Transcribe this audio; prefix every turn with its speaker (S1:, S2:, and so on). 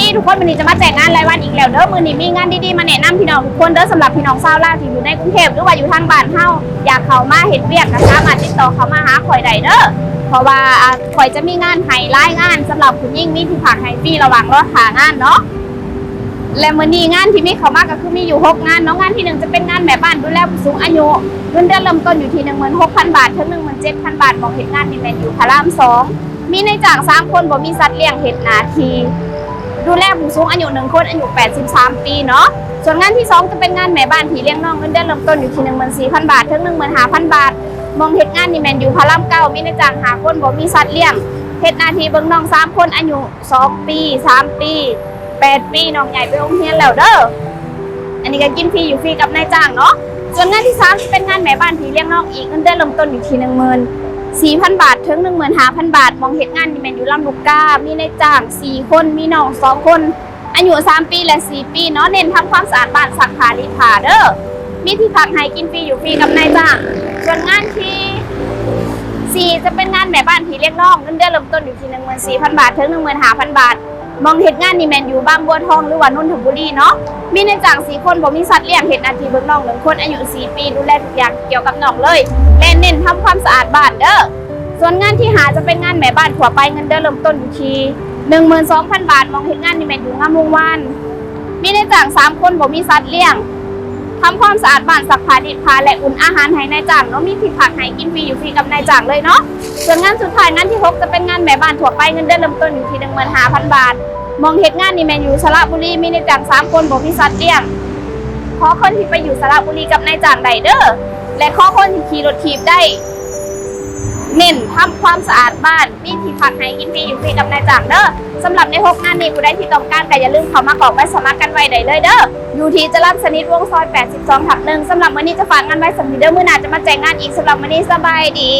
S1: ดีทุกคนวันนี้จะมาแจกงานรายวันอีกแล้วเด้อมือนี้มีงานดีๆมาแนะนำพี่น้องทุกคนเด้อสำหรับพี่น้องชาวลาวที่อยู่ในกรุงเทพหรือว่าอยู่ทางบ้านเฮาอยากเข้ามาเห็นเวียกก็สามารถติดต่อเข้ามาหาข่อยได้เด้อเพราะว่าข่อยจะมีงานไฮไลท์งานสำหรับคุณยิ่งมีที่พักไฮฟรีระหว่างรอหางานเนาะและมือนี้งานที่มีเขามากก็คือมีอยู่ 6 งานเนาะงานที่หนึ่งจะเป็นงานแม่บ้านดูแลผู้สูงอายุเงินเดือนเริ่มต้นอยู่ที่ 16,000 บาทถึง17,000 บาทบอกเหตุงานที่แมนอยู่พารามสองมีในจางสามคนบ่มีสัตว์เลี้ยงเหตุนาที ดูแลผู้สูงอายุหนึ่งคนอายุ 83 ปีเนาะส่วนงานที่ 2 จะเป็นงานแม่บ้านที่เลี้ยงน้องเงินเดือนเริ่มต้นอยู่ที่ 14,000 บาท ถึง 15,000 บาท มองเหตุงานนี่แมนอยู่พารามเก้ามีในจ้างหาคนบ่มีสัตว์เลี้ยงเหตุนาทีเบิ่งน้องสามคนอายุ 2 ปี 3 ปีแปดปีน้องใหญ่ไปโรงเรียนแล้วเด้ออันนี้ก็กินฟรีอยู่ฟรีกับนายจ้างเนาะส่วนงานที่สามจะเป็นงานแม่บ้านที่เลี้ยงน้องอีกเงินเดือนเริ่มต้นอยู่ที่หนึ่งหมื่ นสี่พันบาทถึงหนึ่งหมื่นห้าพันบาท มองเหตุงานนี่แมนอยู่ลำลูกกา มีในจ้างสี่คน มีน้องสองคน อายุสามปีและสี่ปี เนาะ เน้นทำความสะอาดบ้านสักผ้ารีผ้าเด้อ มีที่พักให้กินฟรีอยู่ฟรีกับนายจ้างส่วนงานที่สี่จะเป็นงานแม่บ้านทีเรียกน้องเงินเดือนเริ่มต้นอยู่ที่หนึ่งหมื่นสี่พันบาทถึงหนึ่งหมื่นห้าพันบาท มองเหตุงานนี่แมนอยู่บ้างบัวทองหรือว่านนทบุรีเนาะมีในจ้างสี่คนผมมีสัตว์เลี้ยงเหตุนาทีเบิกน้องหนึ่งคนอายุสี่ปีดูแลทุกอย่างเกี่ยวกับน้องเลยและเน้นทำความสะอาดบ้านเด้อส่วนงานที่หาจะเป็นงานแม่บ้านขัวไปเงินเดือนเริ่มต้นอยู่ที่หนึ่งหมื่นสองพันบาทมองเหตุงานนี่แมนอยู่งามวงวานมีในจ้างสามคนผมมีสัตว์เลี้ยง ทำความสะอาดบ้านสักผ้าดิบผ้าและอุ่นอาหารให้นายจ้างเนาะมีที่พักให้กินฟรีอยู่ฟรีกับนายจ้างเลยเนาะส่วนงานสุดท้ายงานที่หกจะเป็นงานแม่บ้านทั่วไปเงินเดือนเริ่มต้นอยู่ที่หนึ่งหมื่นห้าพันบาท มองเหตุงานนี่แมนอยู่สระบุรีมีนายจ้างสามคนบอกมีสัตว์เตี้ยงขอคนที่ไปอยู่สระบุรีกับนายจ้างไดเด้อและขอคนที่ขี่รถถีบได้ เน้นทำความสะอาดบ้านมีที่พักให้กินฟรีอยู่ฟรีกับนายจ้างเด้อสำหรับในหกงานนี้ผู้ใดที่ต้องการก็อย่าลืมเข้ามากอกไว้สมัครกันไว้ได้เลยเด้ออยู่ที่จรัญสนิทวงซอย 82ทับหนึ่งสำหรับวันนี้จะฝากงานไว้สำหรับเด้อมื้อหน้าจะมาแจ้งงานอีกสำหรับวันนี้สบายดี